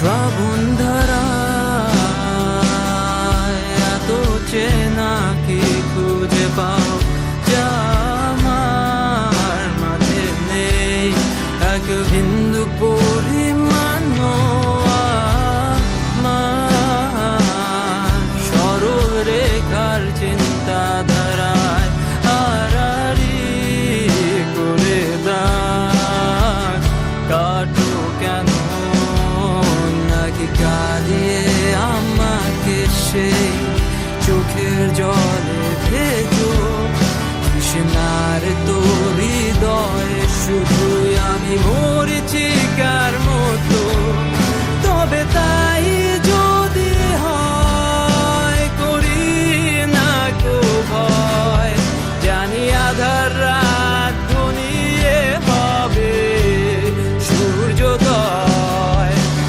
শ্রাবণ ধারা এত চেনা কি খুঁজে পাও যা মাঝে নেই এক বিন্দু পরিমাণ সরল রেখার চিন্তাধারায় জলে ভেজো, কৃষ্ণার তোর হৃদয়ে, শুধু আমি মরেছি কার মতো। তবে তাই যদি হয়, করি না কো ভয়। জানি আধার